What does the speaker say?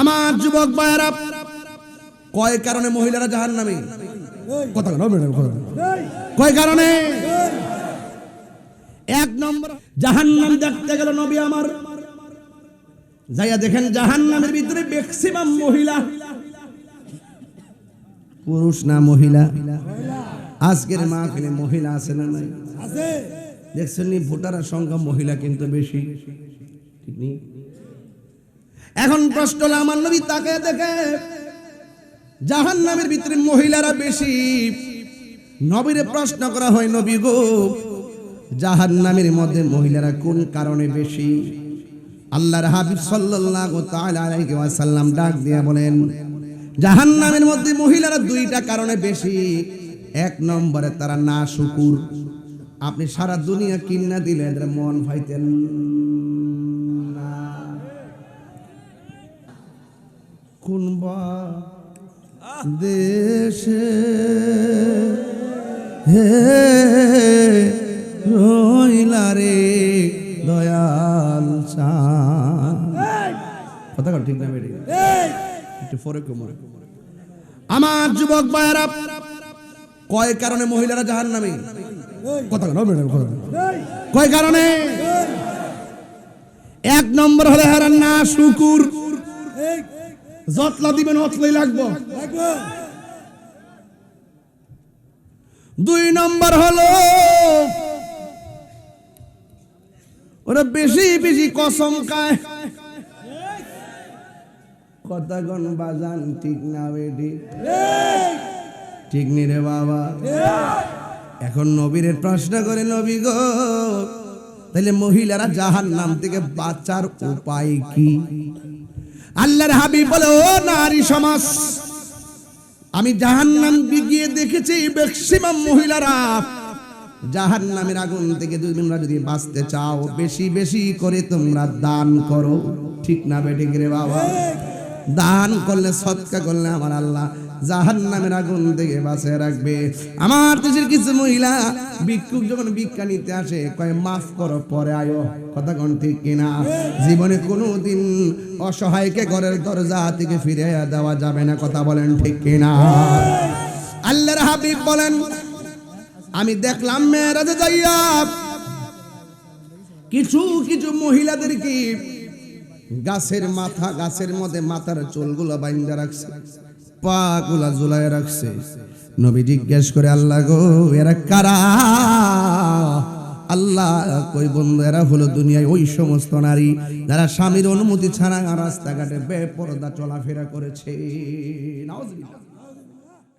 আমার যুবক ভাইয়েরা, কয় কারণে মহিলারা জাহান নামে। কয় কারণে? এক নম্বর জাহান নাম দেখতে গেল নবী আমার। যাইয়া দেখেন জাহান নামের ভিতরে ম্যাক্সিমাম মহিলা। পুরুষ না মহিলা? আজকের মাহফিলে মহিলা আছে না নাই? দেখছেন ভোটারের সংখ্যা মহিলা কিন্তু বেশি। ঠিক নেই? এখন প্রশ্ন হলো, আমার নবী তাকে দেখে জাহান নামের ভিতরে মহিলারা বেশি? নবীরে প্রশ্ন করা হয়, নবী গো জাহান নামের মধ্যে মহিলারা কোন কারণে বেশি? আল্লাহর হাবিব সাল্লাল্লাহু তাআলা আলাইহি ওয়াসাল্লাম ডাক দিয়ে বলেন জাহান নামের মধ্যে মহিলারা দুইটা কারণে বেশি। এক নম্বরে তারা না শুকুর আপনি সারা দুনিয়া কিন্না দিলে মন ভাইতেন। কোন বা দেশে? হে রইলা রে দয়াল। কথা কর ঠিক না আমার যুবক ভাইয়েরা, কয় কারণে মহিলারা জাহান নামে কথা। কয় কারণে? এক নম্বর হলে হারান না শুকুর। যতলা দিবেন অতলাই লাগবো। দুই নম্বর হলো, ওরা বেশি বেশি কসম খায়। বাজান ঠিক না বেটি ঠিক? নি রে বাবা। এখন নবীর প্রশ্ন করে, নবী গো তাহলে মহিলারা জাহান নাম থেকে বাঁচার উপায় কি? আল্লাহর হাবিব বলে, ও নারী সমাজ, আমি জাহান নাম গিয়ে দেখেছি ম্যাক্সিমাম মহিলারা। জাহান নামের আগুন থেকে তোমরা যদি বাঁচতে চাও, বেশি বেশি করে তোমরা দান করো। ঠিক না বেটে গেলে বাবা? দান করলে, সৎকা করলে আমার আল্লাহ জাহান নামের আগুন থেকে বাঁচে রাখবে। আমার দেশের কিছু মহিলা ভিক্ষুক যখন ভিক্ষা নিতে আসে, কয়, মাফ করো, পরে আয়ো। কথা কোন ঠিক কিনা? জীবনে কোনো দিন অসহায়কে ঘরের দরজা থেকে ফিরে দেওয়া যাবে না, কথা বলেন ঠিক কিনা? আল্লাহর হাবিব বলেন, আমি দেখলাম মেয়েরাজে যাইয়া কিছু কিছু মহিলাদেরকে গাছের মাথা, গাছের মধ্যে মাথার চুলগুলো বাইন্দা রাখছে পা গুলা জুলাই রাখছে। নবী জিজ্ঞেস করে, আল্লাহ গো, এরা কারা? আল্লাহ কই, বন্ধু, এরা হলো দুনিয়ায় ওই সমস্ত নারী যারা স্বামীর অনুমতি ছাড়া রাস্তাঘাটে বেপরদা চলাফেরা করেছে।